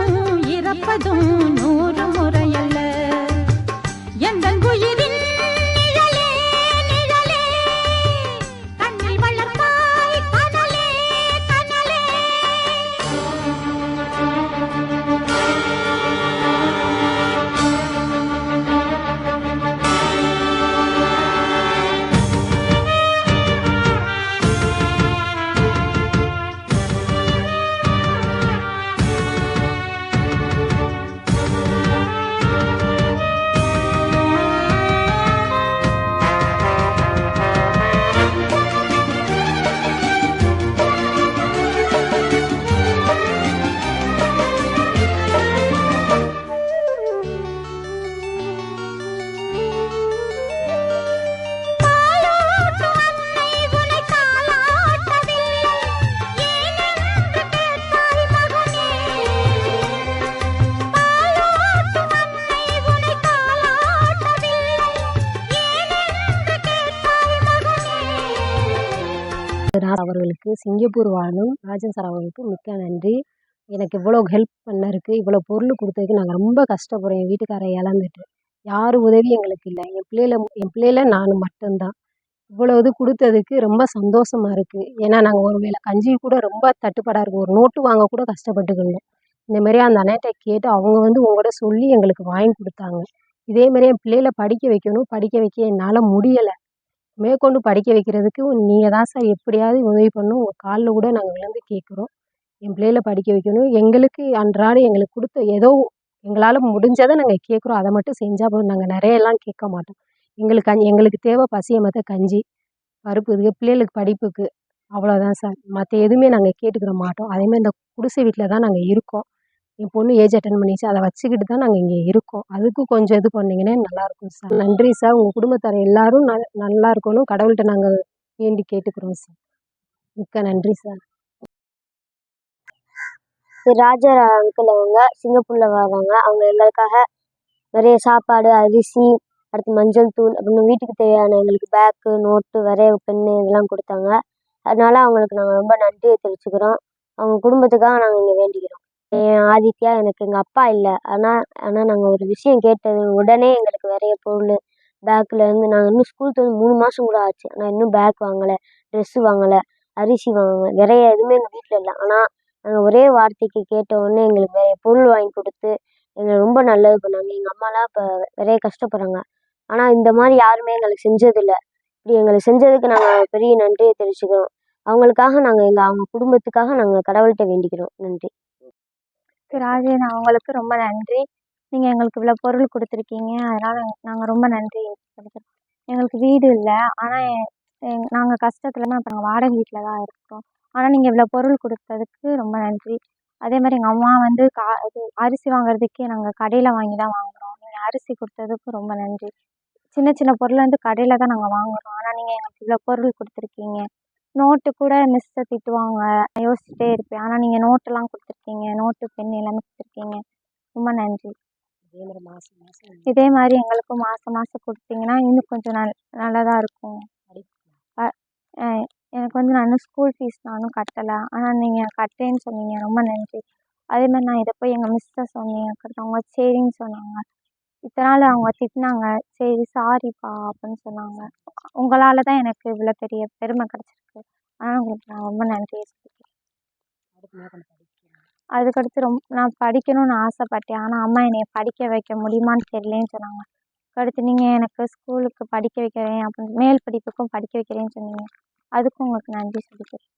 பிறப்பதும் இறப்பதும் நூறு முறையல்ல. எந்த உயிரின் சார் அவர்களுக்கு சிங்கப்பூர் வாழும் ராஜன் சார் அவர்களுக்கு மிக்க நன்றி. எனக்கு இவ்வளோ ஹெல்ப் பண்ணருக்கு இவ்வளோ பொருள் கொடுத்ததுக்கு நாங்கள் ரொம்ப கஷ்டப்படுறோம். என் வீட்டுக்காரை இழந்துட்டு. யார் உதவியும் எங்களுக்கு இல்லை. என் பிள்ளையில என் பிள்ளையில நான் மட்டும்தான். இவ்வளோ இது கொடுத்ததுக்கு ரொம்ப சந்தோஷமா இருக்குது ஏன்னா நாங்கள் ஒரு வேளை கஞ்சி கூட ரொம்ப தட்டுப்பாடாக இருக்கும். ஒரு நோட்டு வாங்க கூட கஷ்டப்பட்டுக்கணும் இந்தமாரி அந்த அண்ணன்ட்ட கேட்டு அவங்க வந்து உங்கள்கிட்ட சொல்லி எங்களுக்கு வாங்கி கொடுத்தாங்க. இதேமாரி என் பிள்ளையில படிக்க வைக்கணும். படிக்க வைக்க என்னால் முடியலை. மேற்கொண்டு படிக்க வைக்கிறதுக்கு நீங்கள் தான் சார் எப்படியாவது உதவி பண்ணணும். உங்கள் காலில் கூட நாங்கள் விழுந்து கேட்குறோம். என் பிள்ளைகள படிக்க வைக்கணும். எங்களுக்கு அன்றாடம் எங்களுக்கு கொடுத்த ஏதோ எங்களால் முடிஞ்சதை நாங்கள் கேட்குறோம். அதை மட்டும் செஞ்சால் போதும். நாங்கள் நிறையெல்லாம் கேட்க மாட்டோம். எங்களுக்கு கஞ்சி எங்களுக்கு தேவை பசியமத்த கஞ்சி பருப்பு இதுக்கு பிள்ளைகளுக்கு படிப்புக்கு. அவ்வளோதான் சார் மற்ற எதுவுமே நாங்கள் கேட்டுக்கிற மாட்டோம். அதேமாதிரி இந்த குடிசை வீட்டில் தான் நாங்கள் இருக்கோம். என் பொண்ணு ஏஜ் அட்டன் பண்ணிச்சு. அதை வச்சுக்கிட்டு தான் நாங்கள் இங்கே இருக்கோம். அதுக்கும் கொஞ்சம் இது பண்ணிங்கன்னா நல்லாயிருக்கும் சார் நன்றி சார் உங்கள் குடும்பத்தார் எல்லாரும் நல் நல்லா இருக்கணும். கடவுள்கிட்ட நாங்கள் வேண்டி கேட்டுக்கிறோம் சார் மிக்க நன்றி சார் திரு ராஜா அங்கிள் அவங்க சிங்கப்பூரில் வராங்க அவங்க எல்லாருக்காக நிறைய சாப்பாடு அரிசி அடுத்து மஞ்சள் தூள் அப்படின்னு வீட்டுக்கு தேவையான எங்களுக்கு பேக்கு நோட்டு வரைய பென்னு இதெல்லாம் கொடுத்தாங்க. அதனால அவங்களுக்கு நாங்கள் ரொம்ப நன்றியை தெரிவிச்சுக்கிறோம். அவங்க குடும்பத்துக்காக நாங்கள் இங்கே வேண்டிக்கிறோம். என் ஆதித்யா எனக்கு எங்கள் அப்பா இல்லை. ஆனால் ஆனால் நாங்கள் ஒரு விஷயம் கேட்டது உடனே எங்களுக்கு நிறைய பொருள் பேக்கில் இருந்து நாங்கள் இன்னும் ஸ்கூல் திறந்து மூணு மாதம் கூட ஆச்சு. ஆனால் இன்னும் பேக் வாங்கலை ட்ரெஸ்ஸு வாங்கலை அரிசி வாங்கலை நிறைய எதுவுமே எங்கள் வீட்டில் இல்லை. ஆனால் நாங்கள் ஒரே வார்த்தைக்கு கேட்ட உடனே எங்களுக்கு நிறைய பொருள் வாங்கி கொடுத்து எங்களை ரொம்ப நல்லது பண்ணாங்க. எங்கள் அம்மாலாம் இப்போ நிறைய கஷ்டப்படுறாங்க. ஆனால் இந்த மாதிரி யாருமே எங்களுக்கு செஞ்சதில்லை. இப்படி எங்களுக்கு செஞ்சதுக்கு நாங்கள் பெரிய நன்றியை தெரிவிச்சுக்கிறோம். அவங்களுக்காக நாங்கள் எங்கள் அவங்க குடும்பத்துக்காக நாங்கள் கடவுள்கிட்ட வேண்டிக்கிறோம். நன்றி. ராஜன் அவங்களுக்கு ரொம்ப நன்றி. நீங்கள் எங்களுக்கு இவ்வளோ பொருள் கொடுத்துருக்கீங்க. அதனால் நாங்கள் ரொம்ப நன்றி. சொல்லிக்கிறோம் எங்களுக்கு வீடு இல்லை. ஆனால் நாங்கள் கஷ்டத்துல தான் இப்போ நாங்கள் வாடகை வீட்டில் தான் இருக்கோம். ஆனால் நீங்கள் இவ்வளோ பொருள் கொடுத்ததுக்கு ரொம்ப நன்றி. அதே மாதிரி எங்கள் அம்மா வந்து கா இது அரிசி வாங்குறதுக்கே நாங்கள் கடையில் வாங்கி தான் வாங்குகிறோம் நீங்கள் அரிசி கொடுத்ததுக்கு ரொம்ப நன்றி. சின்ன சின்ன பொருள் வந்து கடையில் தான் நாங்கள் வாங்குகிறோம் ஆனால் நீங்கள் எங்களுக்கு இவ்வளோ பொருள் கொடுத்துருக்கீங்க. நோட்டு கூட மிஸ்ஸை திட்டுவாங்க. நான் யோசிச்சுட்டே இருப்பேன். ஆனால் நீங்கள் நோட்டெல்லாம் கொடுத்துருக்கீங்க. நோட்டு பென் எல்லாமே கொடுத்துருக்கீங்க. ரொம்ப நன்றி. இதே மாதிரி எங்களுக்கும் மாதம் மாதம் கொடுத்தீங்கன்னா இன்னும் கொஞ்சம் நல் நல்லதாக இருக்கும். எனக்கு வந்து நான் இன்னும் ஸ்கூல் ஃபீஸ் நானும் கட்டலை. ஆனால் நீங்கள் கட்டேன்னு சொன்னீங்க. ரொம்ப நன்றி. அதே மாதிரி நான் இதை போய் எங்கள் மிஸ்ஸை சொன்னேன் அவங்க சரின்னு சொன்னாங்க. இத்தனை நாள் அவங்க திட்டினாங்க. சரி சாரிப்பா அப்படின்னு சொன்னாங்க. உங்களால் தான் எனக்கு இவ்வளோ பெரிய பெருமை கிடச்சிருக்கு. ஆனால் உங்களுக்கு நான் ரொம்ப நன்றியை சொல்லிக்கிறேன். அதுக்கடுத்து ரொம்ப நான் படிக்கணும்னு ஆசைப்பட்டேன். ஆனால் அம்மா என்னைய படிக்க வைக்க முடியுமான்னு தெரியலேன்னு சொன்னாங்க. அடுத்து நீங்கள் எனக்கு ஸ்கூலுக்கு படிக்க வைக்கிறேன் அப்படின்னு மேல் படிப்புக்கும் படிக்க வைக்கிறேன்னு சொன்னீங்க. அதுக்கும் உங்களுக்கு நன்றி சொல்லிக்கிறேன்.